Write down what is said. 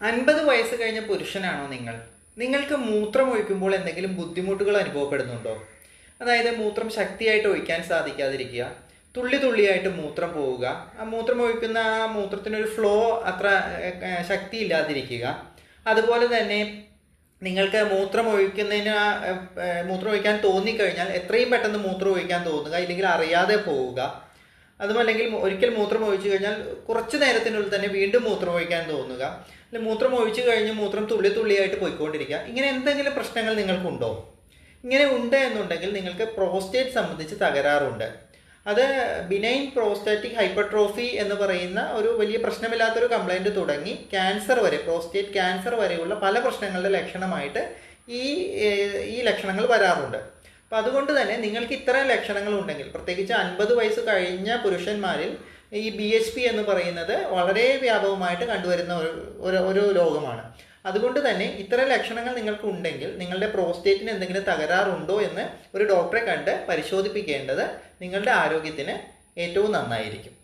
അൻപത് വയസ്സ് കഴിഞ്ഞ പുരുഷനാണോ നിങ്ങൾ? നിങ്ങൾക്ക് മൂത്രം ഒഴിക്കുമ്പോൾ എന്തെങ്കിലും ബുദ്ധിമുട്ടുകൾ അനുഭവപ്പെടുന്നുണ്ടോ? അതായത് മൂത്രം ശക്തിയായിട്ട് ഒഴിക്കാൻ സാധിക്കാതിരിക്കുക തുള്ളി തുള്ളിയായിട്ട് മൂത്രം പോവുക ആ മൂത്രം ഒഴിക്കുന്ന ആ മൂത്രത്തിനൊരു ഫ്ലോ അത്ര ശക്തി ഇല്ലാതിരിക്കുക അതുപോലെ തന്നെ നിങ്ങൾക്ക് മൂത്രം ഒഴിക്കുന്നതിന് മൂത്രം ഒഴിക്കാൻ തോന്നിക്കഴിഞ്ഞാൽ എത്രയും പെട്ടെന്ന് മൂത്രം ഒഴിക്കാൻ തോന്നുക ഇല്ലെങ്കിൽ അറിയാതെ പോവുക. അതുമല്ലെങ്കിൽ ഒരിക്കൽ മൂത്രം ഒഴിച്ചു കഴിഞ്ഞാൽ കുറച്ച് നേരത്തിനുള്ളിൽ തന്നെ വീണ്ടും മൂത്രം ഒഴിക്കാൻ തോന്നുക. അല്ലെങ്കിൽ മൂത്രം ഒഴിച്ചു കഴിഞ്ഞ് മൂത്രം തുള്ളി തുള്ളിയായിട്ട് പോയിക്കൊണ്ടിരിക്കുക. ഇങ്ങനെ എന്തെങ്കിലും പ്രശ്നങ്ങൾ നിങ്ങൾക്കുണ്ടോ? ഇങ്ങനെ ഉണ്ട് എന്നുണ്ടെങ്കിൽ നിങ്ങൾക്ക് പ്രോസ്റ്റേറ്റ് സംബന്ധിച്ച് തകരാറുണ്ട്. അത് ബിനൈൻ പ്രോസ്റ്റാറ്റിക് ഹൈപ്പർട്രോഫി എന്ന് പറയുന്ന ഒരു വലിയ പ്രശ്നമില്ലാത്തൊരു കംപ്ലൈന്റ് തുടങ്ങി ക്യാൻസർ വരെ പ്രോസ്റ്റേറ്റ് ക്യാൻസർ വരെയുള്ള പല പ്രശ്നങ്ങളുടെ ലക്ഷണമായിട്ട് ഈ ഈ ലക്ഷണങ്ങൾ വരാറുണ്ട്. അപ്പം അതുകൊണ്ട് തന്നെ നിങ്ങൾക്ക് ഇത്തരം ലക്ഷണങ്ങൾ ഉണ്ടെങ്കിൽ പ്രത്യേകിച്ച് അൻപത് വയസ്സ് കഴിഞ്ഞ പുരുഷന്മാരിൽ ഈ ബി എച്ച് പി എന്ന് പറയുന്നത് വളരെ വ്യാപകമായിട്ട് കണ്ടുവരുന്ന ഒരു ഒരു ഒരു രോഗമാണ്. അതുകൊണ്ട് തന്നെ ഇത്തരം ലക്ഷണങ്ങൾ നിങ്ങൾക്ക് ഉണ്ടെങ്കിൽ നിങ്ങളുടെ പ്രോസ്റ്റേറ്റിന് എന്തെങ്കിലും തകരാറുണ്ടോ എന്ന് ഒരു ഡോക്ടറെ കണ്ട് പരിശോധിപ്പിക്കേണ്ടത് നിങ്ങളുടെ ആരോഗ്യത്തിന് ഏറ്റവും നന്നായിരിക്കും.